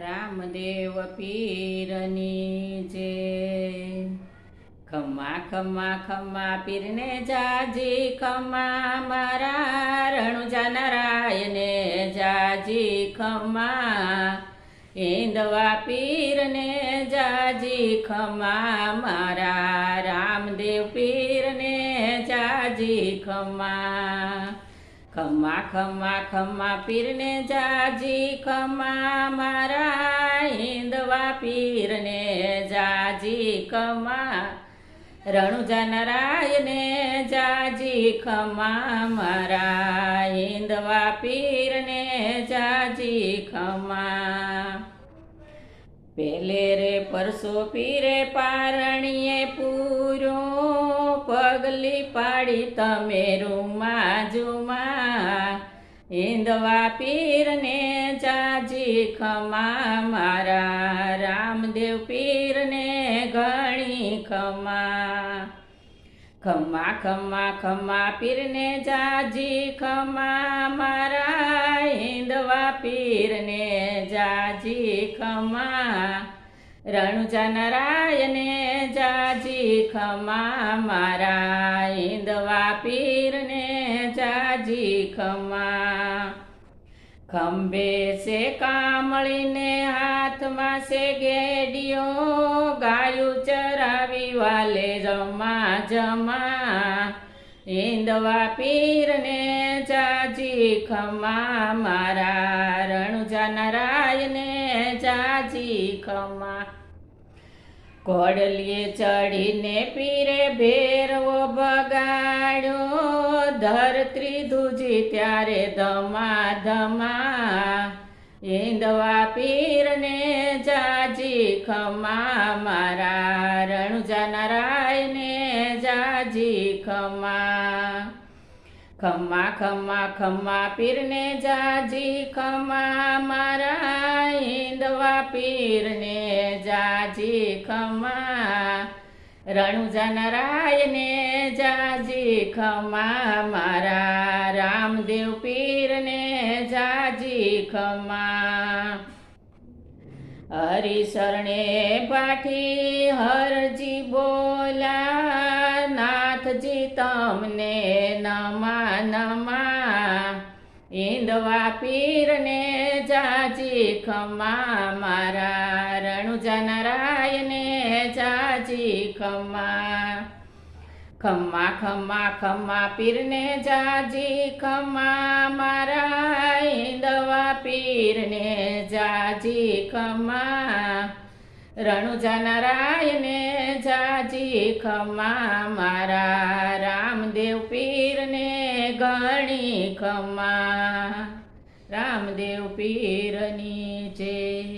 રામદેવ પીરની જે. ખમ્મા ખમ્મા ખમ્મા પીરને જાજી, ખમ્મા મારા રણુજા નારાયણે જાજી, ખમ્મા ઈંદવા પીરને જાજી, ખમ્મા મારા રામદેવ પીરને જાજી, ખમ્મા ખમ્મા ખમા ખમા પીરને જાજી, ખમા મારા હિંદવા પીરને જાજી, ખમા રણુજા નારાયણે જાજી, ખમા મારા હિંદવા પીરને જાજી, ખમા પેલે રે પરસો પીરે પારણીએ પૂરો, પગલી પાડી તમે રૂમા જુમા હિંદવા પીરને જાજી ખમા, મારા રામદેવ પીરને ઘણી ખમા. ખમા ખમા ખમા પીરને જાજી ખમા, મારા હિંદવા પીરને જાજી ખમા. રણુજા નારાયણે જાજી ખમા, મારા હિંદવા પીરને ખમા. ખંભે છે કામળીને હાથમાં છે ગેડિયો ગાયું ચરાવી વાલે જમા જમા. હિંદવા પીરને જાજી ખમા. મારા રણુજા નારાયને જાજી ખમા. કોડલીએ ચડીને પીરે ભેરવો બગાડ્યો. ધરત્રી ધુજી ત્યારે ધમા ધમા હિંદવા પીરને જાજી ખમા મારા રણુજા નારાયને જાજી ખમા. ખમા ખમા ખમા પીરને જાજી ખમા મારા હિંદવા પીરને જાજી ખમા. રણુજા નારાયણે જાજી ખમા, મારા રામદેવ પીરને જાજી ખમા. હરિશરણે પાઠી હરજી બોલા, નાથજી તમને નમા નમા હિંદવા પીરને જાજી ખમા મારા રણુજા નારાયણે જાજી ખમા ખમ્મા ખમ્મા ખમ્મા પીરને જાજી ખમા મારા ઈંદવા પીરને જાજી ખમા રણુજા નારાયણે જાજી ખમા મારા રામદેવ પીરને વળી ખમા. રામદેવ પીરની છે.